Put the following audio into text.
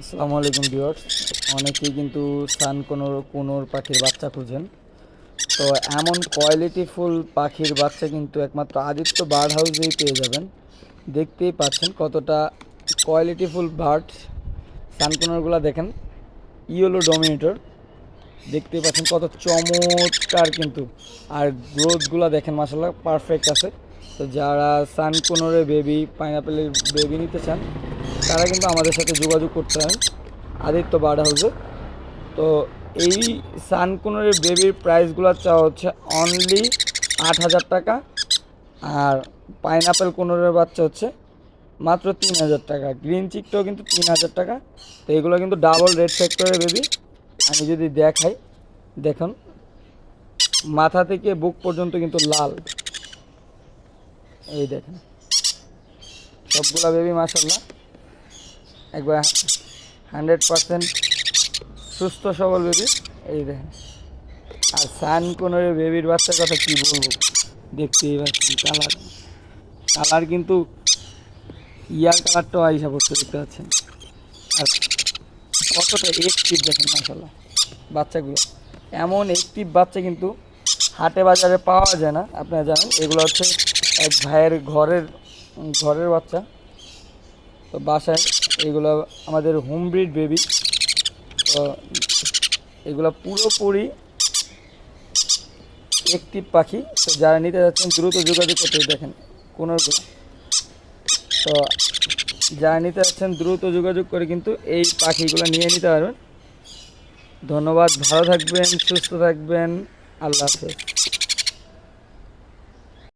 আসসালামু আলাইকুম ভিউয়ার্স। অনেকেই কিন্তু সান কোনোর কোনোর পাখির বাচ্চা খুঁজেন। তো এমন কোয়ালিটিফুল পাখির বাচ্চা কিন্তু একমাত্র আদিত্য বার্ড হাউসেই পেয়ে যাবেন। দেখতেই পাচ্ছেন কতটা কোয়ালিটিফুল বার্ড সানকোনরগুলো দেখেন ইয়েলো ডমিনেটর দেখতেই পাচ্ছেন কত চমৎকার কিন্তু। আর গ্রোথগুলো দেখেন মাসাল্লাহ পারফেক্ট আছে। তো যারা সানকোনরের বেবি পাইনাপেলের বেবি নিতে চান তারা কিন্তু আমাদের সাথে যোগাযোগ করতে হয়। আদিত্য বার্ড হাউসে। তো এই সানকোনরের বেবির প্রাইসগুলো চাওয়া হচ্ছে অনলি আট হাজার টাকা আর পাইনাপেল কোনরের বাচ্চা হচ্ছে মাত্র তিন হাজার টাকা। গ্রিন চিকটাও কিন্তু তিন হাজার টাকা। তো এগুলো কিন্তু ডাবল রেড ফ্যাক্টরের বেবি আমি যদি দেখাই, দেখুন। মাথা থেকে বুক পর্যন্ত কিন্তু লাল। এই দেখেন। সবগুলা বেবি মাসাল্লাহ একবার হান্ড্রেড পার্সেন্ট সুস্থ সবল বেবি, এই দেখেন। আর সান কোনোর বেবির বাচ্চার কথা কি বলব? দেখতেই পাচ্ছেন কালার কালার কিন্তু ইয়ার কালারটাও আইসা পড়তে দেখতে পাচ্ছেন। আর কতটা একটিভ দেখেন মাসাল্লাহ বাচ্চাগুলো। এমন একটিভ বাচ্চা কিন্তু হাটে বাজারে পাওয়া যায় না, আপনারা জানেন। এগুলো হচ্ছে এক ভাইয়ের ঘরের ঘরের বাচ্চা। তো বাসায় এগুলো আমাদের হোম ব্রিড বেবি, তো এগুলো পুরোপুরি একটি পাখি। তো যারা নিতে যাচ্ছেন, দ্রুত যোগাযোগ করতে দেখেন কোনোগুলো তো যারা নিতে যাচ্ছেন, দ্রুত যোগাযোগ করে কিন্তু এই পাখিগুলো নিয়ে নিতে পারবেন। ধন্যবাদ, ভালো থাকবেন, সুস্থ থাকবেন, আল্লাহ হাফেজ।